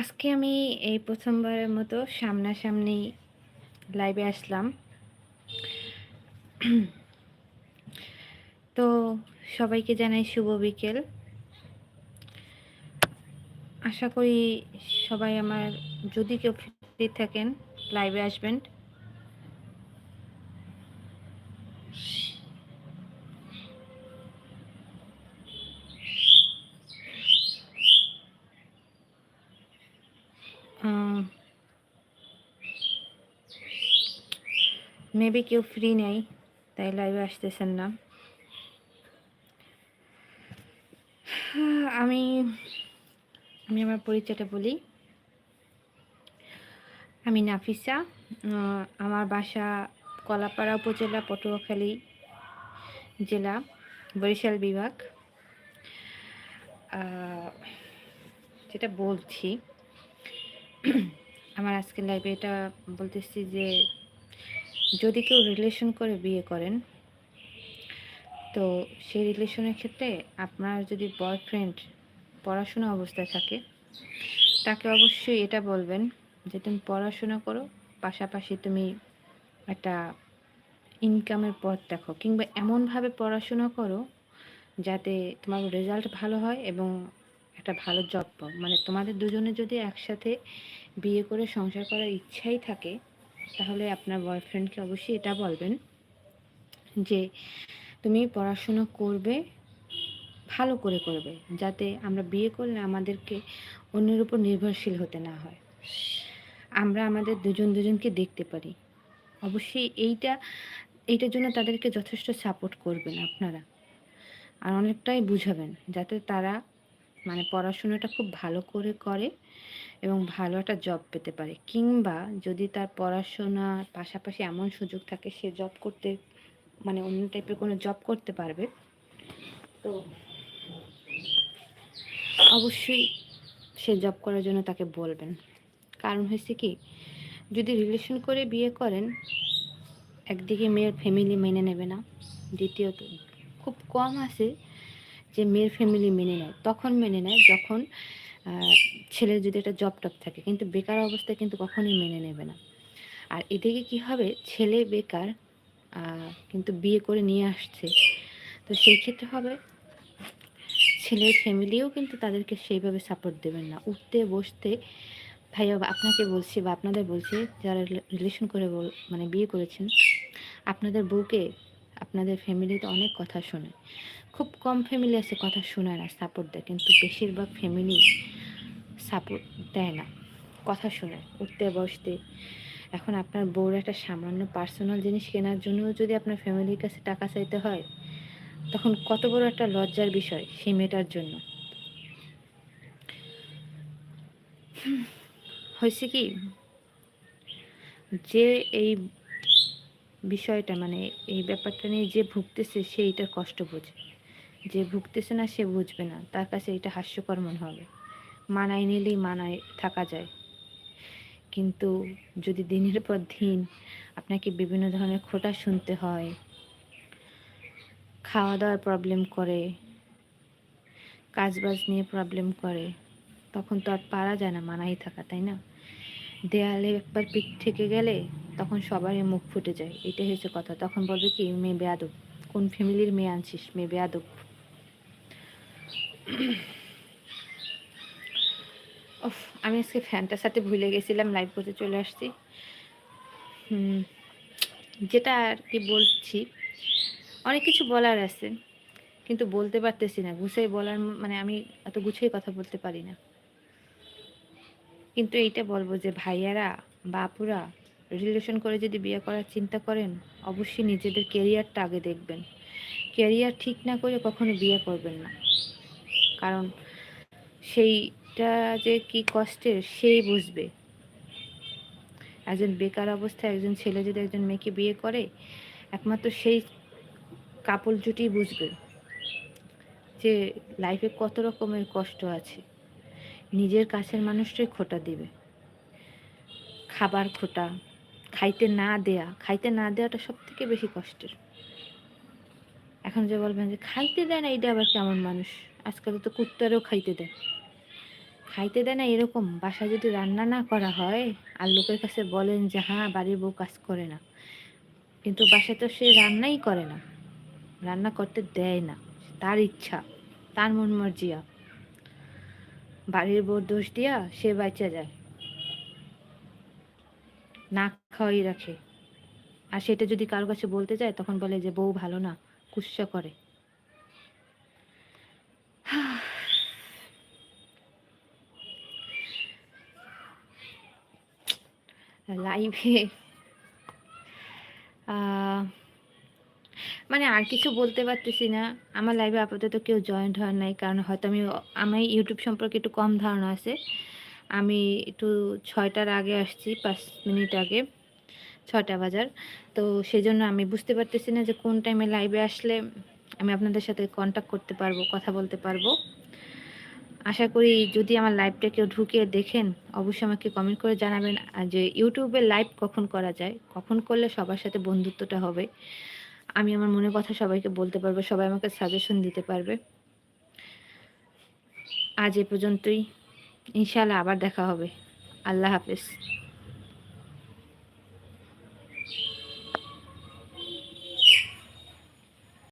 আজকে আমি এই প্রথমবারের মতো সামনাসামনি লাইভে আসলাম। তো সবাইকে জানাই শুভ বিকেল। আশা করি সবাই আমার, যদি কেউ ফ্রি থাকেন লাইভে আসবেন। মেবি কেউ ফ্রি নেই, তাই লাইভে আসতেছেন না। আমি আমি আমার পরিচয়টা বলি। আমি নাফিসা আমার বাসা কলাপাড়া উপজেলা, পটুয়াখালী জেলা, বরিশাল বিভাগ। যেটা বলছি, আমার আজকের লাইভে এটা বলতেছি যে যদি কেউ রিলেশন করে বিয়ে করেন, তো সেই রিলেশনের ক্ষেত্রে আপনার যদি বয়ফ্রেন্ড পড়াশোনা অবস্থায় থাকে, তাকে অবশ্যই এটা বলবেন যে তুমি পড়াশোনা করো, পাশাপাশি তুমি একটা ইনকামের পথ দেখো কিংবা এমনভাবে পড়াশোনা করো যাতে তোমার রেজাল্ট ভালো হয় এবং একটা ভালো জব পাও। মানে তোমাদের দুজনে যদি একসাথে বিয়ে করে সংসার করার ইচ্ছাই থাকে তাহলে আপনার বয়ফ্রেন্ডকে অবশ্যই এটা বলবেন যে তুমি পড়াশুনো করবে, ভালো করে করবে, যাতে আমরা বিয়ে করলে আমাদেরকে অন্যের উপর নির্ভরশীল হতে না হয়। আমরা আমাদের দুজন দুজনকে দেখতে পারি। অবশ্যই এইটা, এইটার জন্য তাদেরকে যথেষ্ট সাপোর্ট করবেন আপনারা। আর অনেকটাই বুঝাবেন, যাতে তারা মানে পড়াশোনাটা খুব ভালো করে করে এবং ভালো একটা জব পেতে পারে। কিংবা যদি তার পড়াশোনার পাশাপাশি এমন সুযোগ থাকে, সে জব করতে মানে অন্য টাইপের কোনো জব করতে পারবে। তো অবশ্যই সে জব করার জন্য তাকে বলবেন। কারণ হয়েছে কি, যদি রিলেশন করে বিয়ে করেন, একদিকে মেয়ের ফ্যামিলি মেনে নেবে না, দ্বিতীয়ত খুব কম আছে যে মেয়ের ফ্যামিলি মেনে নেয়, তখন মেনে নেয় যখন ছেলের যদি একটা জব টপ থাকে, কিন্তু বেকার অবস্থায় কিন্তু কখনোই মেনে নেবে না। আর এদিকে কি হবে? ছেলে বেকার কিন্তু বিয়ে করে নিয়ে আসছে। তো সেই ক্ষেত্রে হবে ছেলের ফ্যামিলিও কিন্তু তাদেরকে সেইভাবে সাপোর্ট দেবেন না। উঠতে, বসতে ভাইয়া আপনাকে বলছি বা আপনাদের বলছি, যারা রিলেশন করে মানে বিয়ে করেছেন, আপনাদের বউকে, আপনাদের ফ্যামিলিতে অনেক কথা শোনে। খুব কম ফ্যামিলি আছে কথা শোনায় না সাপোর্ট দেয়, কিন্তু বেশিরভাগ ফ্যামিলি সাপোর্ট দেয় না, কথা শোনায়। উঠতে, বসতে। এখন আপনার বউর একটা সামান্য পার্সোনাল জিনিস কেনার জন্য যদি আপনার ফ্যামিলির কাছে টাকা চাইতে হয়, তখন কত বড় একটা লজ্জার বিষয় সেই মেয়েটার জন্য। হয়েছে কি, যে এই বিষয়টা মানে এই ব্যাপারটা নিয়ে যে ভুগতেছে, সে এইটার কষ্ট বোঝে। যে ভুগতেছে না, সে বুঝবে না। তার কাছে এটা হাস্যকর মনে হবে। মানায় নিলেই মানায় থাকা যায়। কিন্তু যদি দিনের পর দিন আপনাকে বিভিন্ন ধরনের খোটা শুনতে হয় খাওয়া দাওয়ার প্রবলেম করে, কাজবাজ নিয়ে প্রবলেম করে, তখন তো আর পারা যায় না মানাই থাকা, তাই না? দেয়ালে একবার পিঠ থেকে গেলে তখন সবারই মুখ ফুটে যায়। এটাই হয়েছে কথা। তখন বলবে কি, মেয়ে বেয়াদব। কোন ফ্যামিলির মেয়ে আনছিস? মেয়ে বেয়াদব। ওফ আমি আজকে ফ্যানটার সাথে ভুলে গেছিলাম লাইভ করতে চলে আসছি। যেটা আর কি বলছি, অনেক কিছু বলার আছে, কিন্তু বলতে পারতেছি না গুছাই বলার মানে আমি এত গুছিয়ে কথা বলতে পারি না। কিন্তু এইটা বলব যে ভাইয়ারা, বাপুরা রিলেশন করে যদি বিয়ে করার চিন্তা করেন, অবশ্যই নিজেদের কেরিয়ারটা আগে দেখবেন। কেরিয়ার ঠিক না করে কখনো বিয়ে করবেন না। কারণ সেইটা যে কি কষ্টের সেই বুঝবে। একজন বেকার অবস্থায় একজন ছেলে যদি একজন মেয়েকে বিয়ে করে, একমাত্র সেই কাপড় জুটি বুঝবে যে লাইফে কত রকমের কষ্ট আছে। নিজের কাছের মানুষটাই খোটা দিবে। খাবার খোটা, খাইতে না দেয়া, খাইতে না দেওয়াটা সব থেকে বেশি কষ্টের। এখন যে বলবেন যে খাইতে দেয় না, এটা আবার কেমন মানুষ? আজকাল তো কুত্তারও খাইতে দেয় খাইতে দেয় না এরকম, বাসায় যদি রান্না না করা হয়, আর লোকের কাছে বলেন যে হ্যাঁ বাড়ির বউ কাজ করে না। কিন্তু বাসায় তো সে রান্নাই করে না, রান্না করতে দেয় না, তার ইচ্ছা, তার মন মর্জিয়া। বাড়ির বউ দোষ দিয়া সে বাচ্চা যায়, না খাওয়াই রাখে। আর সেটা যদি কারও কাছে বলতে যায়, তখন বলে যে, বউ ভালো না, কুৎসা করে। লাইভে মানে আর কিছু বলতে পারতেছি না। আমার লাইভে আপাতত কেউ জয়েন্ট হওয়ার নাই, কারণ হয়তো আমি আমি ইউটিউব সম্পর্কে একটু কম ধারণা আছে। আমি একটু ছয়টার আগে আসছি, পাঁচ মিনিট আগে ছটা বাজার। তো সেই জন্য আমি বুঝতে পারতেছি না যে কোন টাইমে লাইভে আসলে আমি আপনাদের সাথে কন্ট্যাক্ট করতে পারব, কথা বলতে পারব। আশা করি যদি আমার লাইভটা কেউ ঢুকে দেখেন, অবশ্যই আমাকে কমেন্ট করে জানাবেন। যে ইউটিউবে লাইভ কখন করা যায়, কখন করলে সবার সাথে বন্ধুত্বটা হবে, আমি আমার মনের কথা সবাইকে বলতে পারব, সবাই আমাকে সাজেশন দিতে পারবে। আজ এ পর্যন্তই। ইনশাল্লাহ আবার দেখা হবে। আল্লাহ হাফেজ।